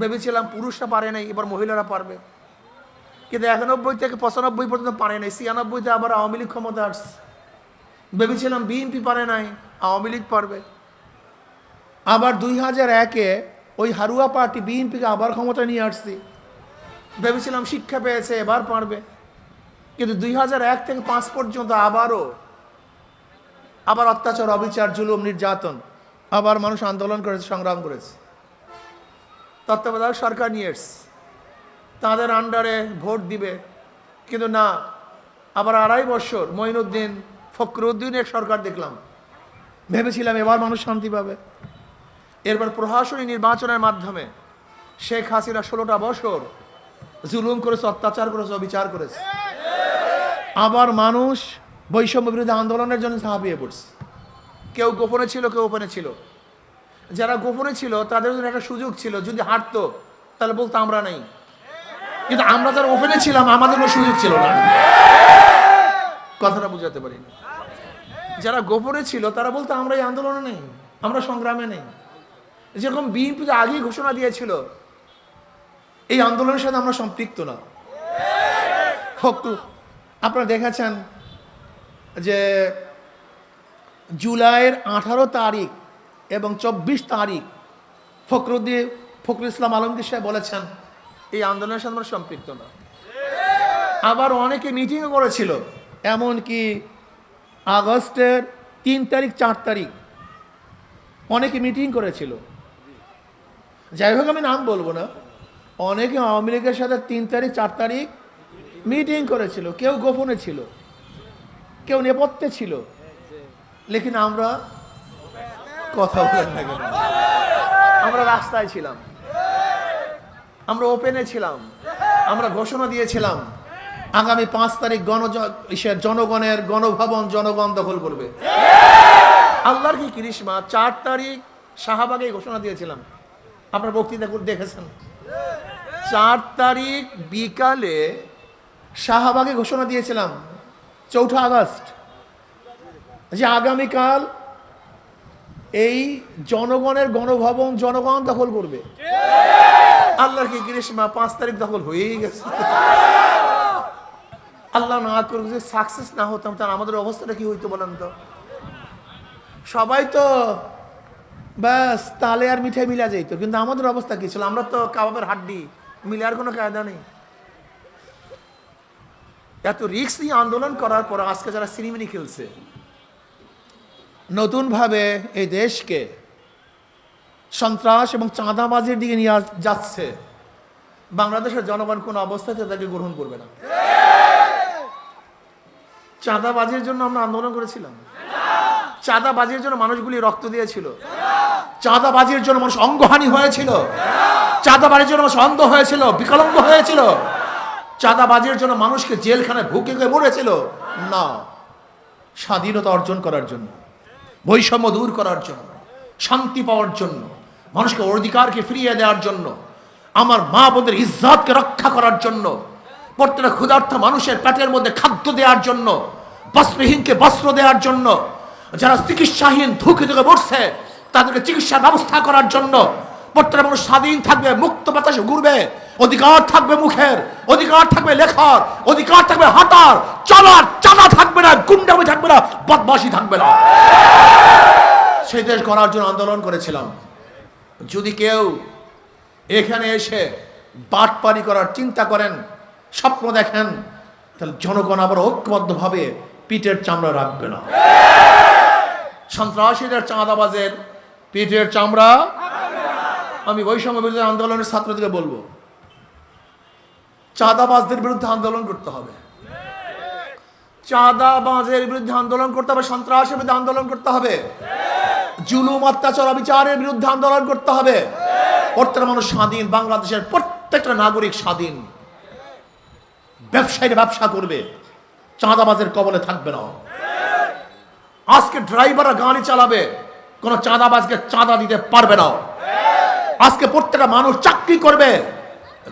ভেবেছিলাম পুরুষরা পারে নাই, এবার মহিলারা পারবে। কিন্তু একানব্বই থেকে পঁচানব্বই পর্যন্ত পারে নাই, ছিয়ানব্বইতে আবার আওয়ামী লীগ ক্ষমতা আসছে। ভেবেছিলাম বিএনপি পারে নাই, আওয়ামী লীগ পারবে। আবার দুই হাজার একে ওই হারুয়া পার্টি বিএনপিকে আবার ক্ষমতা নিয়ে আসছি। ভেবেছিলাম শিক্ষা পেয়েছে, এবার পারবে। কিন্তু দুই হাজার এক থেকে পাঁচ পর্যন্ত আবারও আবার অত্যাচার, অবিচার, জুলুম, নির্যাতন, আবার মানুষ আন্দোলন করেছে, সংগ্রাম করেছে। তত্ত্বাবধায়ক সরকার নিয়ে এসছে। তাঁদের আন্ডারে ভোট দিবে। কিন্তু না, আবার আড়াই বছর মঈনুদ্দিন ফখরুদ্দিনের সরকার দেখলাম। ভেবেছিলাম এবার মানুষ শান্তি পাবে। এরপর প্রশাসনী নির্বাচনের মাধ্যমে শেখ হাসিনা ষোলোটা বছর জুলুম করেছে, অত্যাচার করেছে, অবিচার করেছে। আবার মানুষ বৈষম্য বিরোধী আন্দোলনের জন্য ঝাঁপিয়ে পড়ছে। কেউ গোপনে ছিল, কেউ ওপেনে ছিল। যারা গোপনে ছিল, তাদের জন্য একটা সুযোগ ছিল। যদি হাঁটতো, তাহলে বলতো, আমরা নেই। কিন্তু আমরা যারা ওপেনে ছিলাম, আমাদের কোনো সুযোগ ছিল না। কথাটা বুঝাতে পারি যারা গোপনে ছিল, তারা বলতো, আমরা এই আন্দোলনে নেই, আমরা সংগ্রামে নেই। যেরকম বিএনপি আগেই ঘোষণা দিয়েছিল, এই আন্দোলনের সাথে আমরা সম্পৃক্ত না। ফক্তু আপনারা দেখেছেন যে জুলাইয়ের আঠারো তারিখ এবং চব্বিশ তারিখ ফখরুদ্দিন ফখরুল ইসলাম আলমগীর সাহেব বলেছেন, এই আন্দোলনের সাথে আমরা সম্পৃক্ত না। আবার অনেকে মিটিংও করেছিল, এমনকি আগস্টের তিন তারিখ, চার তারিখ অনেকে মিটিং করেছিল। যাই হোক, আমি নাম বলব না। অনেকে আওয়ামী লীগের সাথে তিন তারিখ, চার তারিখ মিটিং করেছিল, কেউ গোপনে ছিল, কেউ নেপথ্যে ছিল। লেকিন আমরা কথা বলেন না কেন? আমরা রাস্তায় ছিলাম। আমরা ওপেনে ছিলাম। আমরা ঘোষণা দিয়েছিলাম, আগামী পাঁচ তারিখ গণ জনগণের গণভবন জনগণ দখল করবে। আল্লাহর কি কৃষ্মা চার তারিখ শাহবাগে ঘোষণা দিয়েছিলাম। আপনার বক্তৃতা দেখেছেন? চার তারিখ বিকালে শাহবাগে ঘোষণা দিয়েছিলাম, চৌঠা আগস্ট। যে আগামীকাল এই জনগণের গণভবন জনগণ দখল করবে। আল্লাহর কি গ্রীষ্মা পাঁচ তারিখ দখল হয়েই গেছে। আল্লাহ না করুক যে সাকসেস না হতাম, তাহলে আমাদের অবস্থাটা কি হইতো বলেন তো? সবাই তো ব্যাস তালে আর মিঠাই মিলা যাইতো, কিন্তু আমাদের অবস্থা কি ছিল? আমরা তো কাবাবের হাড্ডি মিলে আর কোনো কায়দা নেই। এত রিক্স নিয়ে আন্দোলন করার পর আজকে যারা সিনেমিনি খেলছে নতুনভাবে এই দেশকে সন্ত্রাস এবং চাঁদাবাজির দিকে নিয়ে যাচ্ছে। বাংলাদেশের জনগণ কোন অবস্থাতে তাকে গ্রহণ করবে না। চাঁদাবাজির জন্য আমরা আন্দোলন করেছিলাম। চাঁদাবাজির জন্য মানুষগুলি রক্ত দিয়েছিল। চাঁদাবাজির জন্য মানুষ অঙ্গহানি হয়েছিল। চাঁদাবাজির জন্য মানুষ অন্ধ হয়েছিল, বিকলাঙ্গ হয়েছিল। চাঁদাবাজির জন্য মানুষকে জেলখানায় ভুকে গিয়ে মরেছিল। না, স্বাধীনতা অর্জন করার জন্য। বৈষম্য দূর করার জন্য, শান্তি পাওয়ার জন্য, মানুষকে অধিকারকে ফিরিয়ে দেওয়ার জন্য, আমার মা বোনদের ইজ্জাতকে রক্ষা করার জন্য, প্রত্যেকটা ক্ষুধার্থ মানুষের পেটের মধ্যে খাদ্য দেওয়ার জন্য, বস্ত্রহীনকে বস্ত্র দেওয়ার জন্য, যারা চিকিৎসাহীন ধুকে ধুকে মরছে তাদেরকে চিকিৎসার ব্যবস্থা করার জন্য, প্রত্যেকটা মানুষ স্বাধীন থাকবে, মুক্ত বাতাসে ঘুরবে অধিকার থাকবে মুখের, অধিকার থাকবে লেখার, অধিকার থাকবে হাঁটার, চলার, চালা থাকবে না, গুন্ডামি থাকবে না বদমাসি থাকবে না। সেই দেশ গড়ার জন্য আন্দোলন করেছিলাম। যদি কেউ এখানে এসে বাটপারি করার চিন্তা করেন, স্বপ্ন দেখেন, তাহলে জনগণ আবার ঐক্যবদ্ধভাবে পিঠের চামড়া রাখবে না। সন্ত্রাসীদের চাঁদাবাজের পিঠের চামড়া আমি বৈষম্য বিরোধী আন্দোলনের ছাত্রদেরকে বলব। চাঁদাবাজদের বিরুদ্ধে আন্দোলন করতে হবে। চাঁদাবাজের বিরুদ্ধে আন্দোলন করতে হবে, সন্ত্রাসের বিরুদ্ধে আন্দোলন করতে হবে। জুলুম, অত্যাচার, অবিচারের বিরুদ্ধে আন্দোলন করতে হবে। প্রত্যেকটা মানুষ স্বাধীন, বাংলাদেশের প্রত্যেকটা নাগরিক স্বাধীন। ব্যবসায়ীরা ব্যবসা করবে, চাঁদাবাজের কবলে থাকবে না। আজকে ড্রাইভাররা গাড়ি চালাবে, কোনো চাঁদাবাজকে চাঁদা দিতে পারবে না। আজকে প্রত্যেকটা মানুষ চাকরি করবে,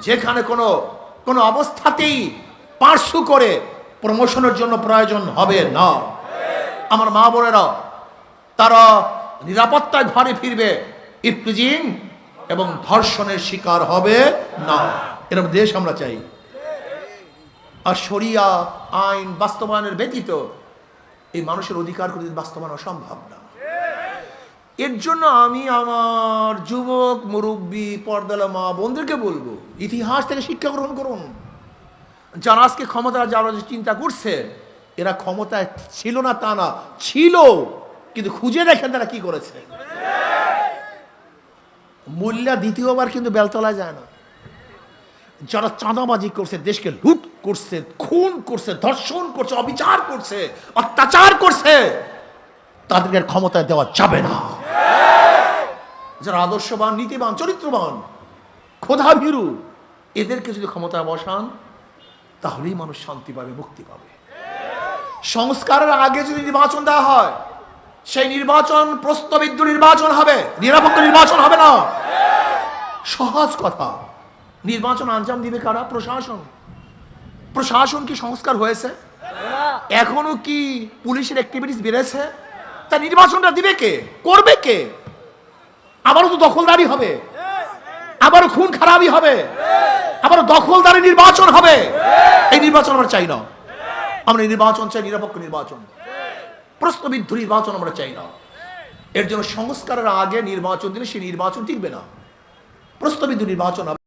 যেখানে কোনো কোনো অবস্থাতেই পার্শ্ব করে প্রমোশনের জন্য প্রয়োজন হবে না। আমার মা বোনেরা, তারা নিরাপত্তায় ঘরে ফিরবে ইফতিজিং এবং ধর্ষণের শিকার হবে না। এরকম দেশ আমরা চাই। আর শরিয়া আইন বাস্তবায়নের ব্যতীত এই মানুষের অধিকার কোনোদিন বাস্তবায়ন অসম্ভব না। এর জন্য আমি আমার যুবক, মুরব্বী, পর্দালা মা বোনদেরকে বলব, ইতিহাস থেকে শিক্ষা গ্রহণ করুন। যারা আজকে ক্ষমতা যারা চিন্তা করছে, এরা ক্ষমতায় ছিল না তা না, ছিল, কিন্তু খুঁজে দেখেন তারা কি করেছে। মূল্যা দ্বিতীয়বার কিন্তু বেলতলায় যায় না। যারা চাঁদাবাজি করছে, দেশকে লুট করছে, খুন করছে, ধর্ষণ করছে, অবিচার করছে, অত্যাচার করছে, তাদেরকে ক্ষমতায় দেওয়া যাবে না। যারা আদর্শবান, নীতিবান, চরিত্রবান ক্ষোধা ভীরু এদেরকে যদি ক্ষমতায় বসান, তাহলেই মানুষ শান্তি পাবে, মুক্তি পাবে। সংস্কারের আগে যদি নির্বাচন দেওয়া হয়, সেই নির্বাচন প্রস্তবিদ্ধ নির্বাচন হবে নিরাপত্তা নির্বাচন হবে না। সহজ কথা। নির্বাচন আঞ্জাম দিবে কারা? প্রশাসন। প্রশাসন কি সংস্কার হয়েছে? এখনও কি পুলিশের অ্যাক্টিভিটিস বেড়েছে? তা নির্বাচনটা দিবে কে? করবে কে? আবারও তো দখলদারি হবে। আবারও খুন খারাপই হবে। আবারও দখলদারি নির্বাচন হবে। এই নির্বাচন আমরা চাই না। আমরা নির্বাচন চাই, নিরপেক্ষ নির্বাচন। প্রশ্নবিদ্ধ নির্বাচন আমরা চাই না। এর জন্য সংস্কারের আগে নির্বাচন দিলে সেই নির্বাচন টিকবে না। প্রশ্নবিদ্ধ নির্বাচন